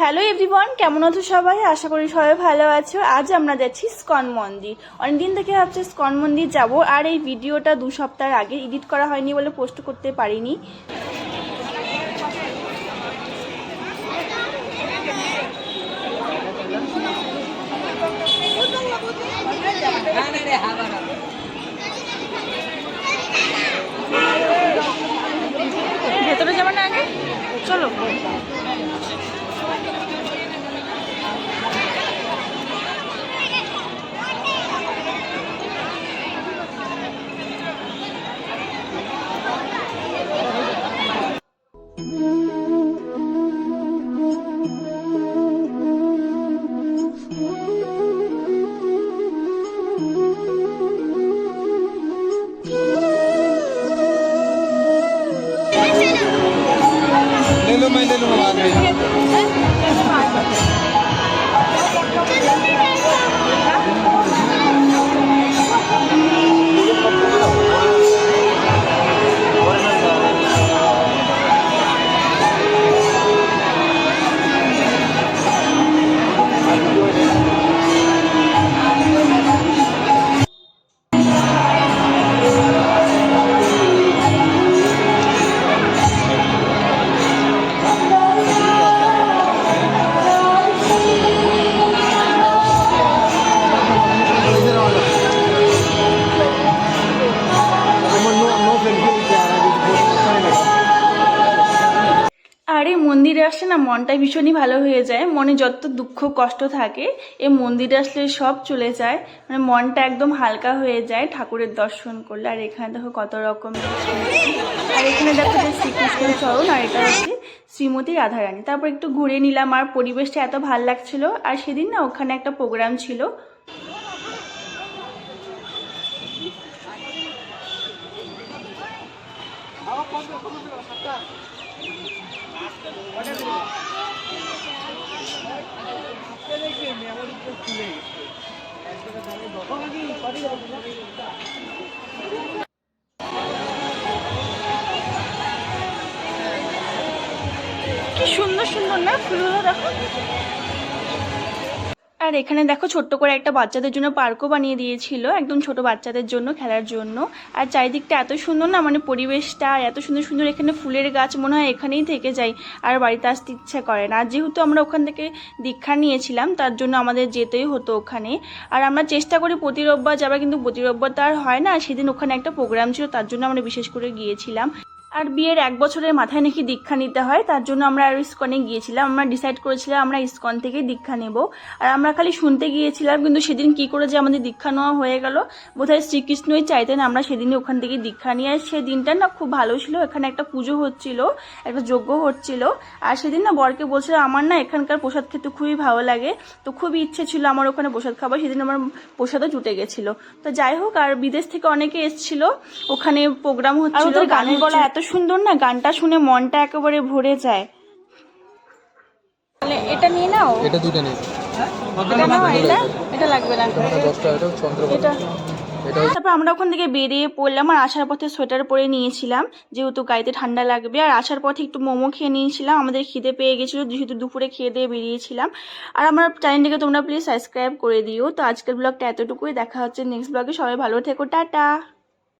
Hello everyone কেমন আছো সবাই? আশা করি সবাই ভালো আছো। আজ আমরা যাচ্ছি স্কন মন্দির। অনেকদিন থেকে ভাবছি স্কন মন্দির যাব, আর এই ভিডিওটা দু সপ্তাহ আগে এডিট করা হয়নি বলে পোস্ট করতে পারিনি। ভেতরে যাব না আগে? চলো। মন্দিরে আসলে না মনটা ভীষণই ভালো হয়ে যায়। মনে যত দুঃখ, কষ্ট থাকে এই মন্দিরে আসলে সব চলে যায়। মানে মনটা একদম হালকা হয়ে যায় ঠাকুরের দর্শন করলে। আর এখানে দেখো কত রকম আর এখানে দেখো যে শ্রীকৃষ্ণের চরণ আর এটা হচ্ছে শ্রীমতী রাধারানী। তারপর একটু ঘুরে নিলাম আর পরিবেশটা এত ভালো লাগছিল। আর সেদিন না ওখানে একটা প্রোগ্রাম ছিল। কি সুন্দর সুন্দর না ফুলগুলো দেখো? আর এখানে দেখো ছোট্ট করে একটা বাচ্চাদের জন্য পার্কও বানিয়ে দিয়েছিল, একদম ছোট বাচ্চাদের জন্য, খেলার জন্য। আর চারিদিকটা এত সুন্দর না মানে পরিবেশটা এত সুন্দর সুন্দর, এখানে ফুলের গাছ মনে হয় এখানেই থেকে যাই আর বাড়িতে আসতে ইচ্ছা করে না। আর যেহেতু আমরা ওখান থেকে দীক্ষা নিয়েছিলাম, তার জন্য আমাদের যেতেই হতো ওখানে। আর আমরা চেষ্টা করি প্রতি রোববার যাবার কিন্তু প্রতি রোববার তো আর হয় না সেদিন ওখানে একটা প্রোগ্রাম ছিল, তার জন্য আমরা বিশেষ করে গিয়েছিলাম। আর বিয়ের এক বছরের মাথায় নাকি দীক্ষা নিতে হয় তার জন্য আমরা আর ইস্কনে গিয়েছিলাম। আমরা ডিসাইড করেছিলাম আমরা ইস্কন থেকেই দীক্ষা নেব। আর আমরা খালি শুনতে গিয়েছিলাম কিন্তু সেদিন কি করে যে আমাদের দীক্ষা নেওয়া হয়ে গেল। বোধহয় শ্রীকৃষ্ণই চাইতেন আমরা সেদিনই ওখান থেকে দীক্ষা নিয়ে আর সেদিনটা না খুব ভালো ছিল এখানে একটা পুজো হচ্ছিল একটা যজ্ঞ হচ্ছিল। আর সেদিন না বরকে বলছিল আমার না এখানকার প্রসাদ খেতে খুবই ভালো লাগে। তো খুবই ইচ্ছে ছিল আমার ওখানে প্রসাদ খাবার সেদিন আমার প্রসাদও জুটে গেছিল। তো যাই হোক আর বিদেশ থেকে অনেকে এসেছিল। ওখানে প্রোগ্রাম হচ্ছিল গান গলা এত সুন্দর না? গানটা শুনে মনটা একেবারে ভরে যায়। তাহলে এটা নিয়ে নাও। এটা এটা এটা লাগবে না এটা তারপর আমরা ওখান থেকে বেরিয়ে পড়লাম আর আসার পথে সোয়েটার পরে নিয়েছিলাম। যেহেতু গাড়িতে ঠান্ডা লাগবে আর আসার পথে একটু মোমো খেয়ে নিয়েছিলাম। আমাদের খিদে পেয়ে গেছিল যেহেতু দুপুরে খেয়ে দিয়ে বেরিয়েছিলাম। আর আমার চ্যানেলটিকে তোমরা প্লিজ সাবস্ক্রাইব করে দিও। তো আজকের ব্লগটা এতটুকুই। দেখা হচ্ছে নেক্সট ব্লগে সবাই ভালো থেকো টাটা।